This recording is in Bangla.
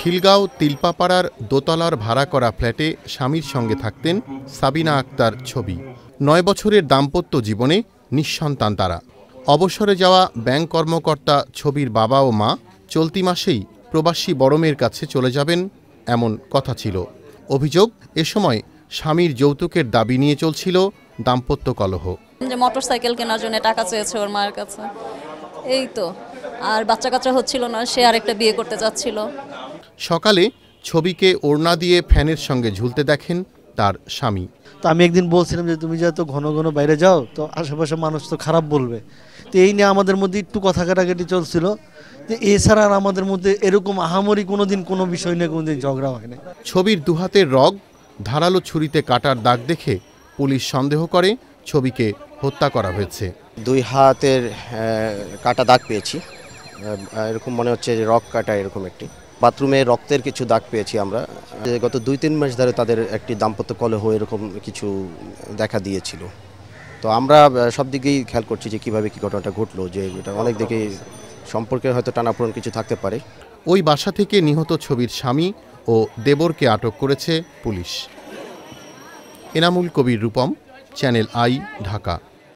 খিলগাঁও, তিলপাপাড়ার দোতলার ভাড়া করা ফ্ল্যাটে স্বামীর সঙ্গে থাকতেন সাবিনা আক্তার ছবি। নয় বছরের দাম্পত্য জীবনে নিঃসন্তান তারা। অবসরে যাওয়া ব্যাংক কর্মকর্তা ছবির বাবা ও মা চলতি মাসেই প্রবাসী বড়মের কাছে চলে যাবেন এমন কথা ছিল। অভিযোগ, এ সময় স্বামীর যৌতুকের দাবি নিয়ে চলছিল দাম্পত্য কলহ। যে মোটর সাইকেল কেনার জন্য টাকা চেয়েছে ওর মায়ের কাছে। এই তো, আর বাচ্চা কাচ্চা হচ্ছিল না, সে আরেকটা বিয়ে করতে চাচ্ছিল সকালে ছবিকে ওড়না দিয়ে ফ্যানের সঙ্গে ঝুলতে দেখেন তার স্বামী। তো আমি একদিন বলছিলাম যে তুমি যেহেতু ঘন ঘন বাইরে যাও তো আশেপাশে মানুষ তো খারাপ বলবে। তো এই নিয়ে আমাদের মধ্যে একটু কথা কাটাকাটি চলছিল। তো এছাড়া আর আমাদের মধ্যে এরকম আহামরি কোনো দিন কোনো বিষয় নিয়ে কোনো দিন ঝগড়া হয় না ছবির দুহাতের রগ ধারালো ছুরিতে কাটার দাগ দেখে পুলিশ সন্দেহ করে ছবিকে হত্যা করা হয়েছে। দুই হাতের কাটা দাগ পেয়েছি। এরকম মনে হচ্ছে যে রক কাটা এরকম একটি। বাথরুমে রক্তের কিছু দাগ পেয়েছি আমরা। গত দুই, তিন মাস ধরে তাদের একটি দাম্পত্য কলহ এরকম কিছু দেখা দিয়েছিল। তো আমরা সব দিকেই খেয়াল করছি যে কীভাবে কি ঘটনাটা ঘটলো, যে এটা অনেক দিকে সম্পর্কে হয়তো টানাপোড়ন কিছু থাকতে পারে। ওই বাসা থেকে নিহত ছবির স্বামী ও দেবরকে আটক করেছে police. Enamul Kabir Rupam, channel I, Dhaka.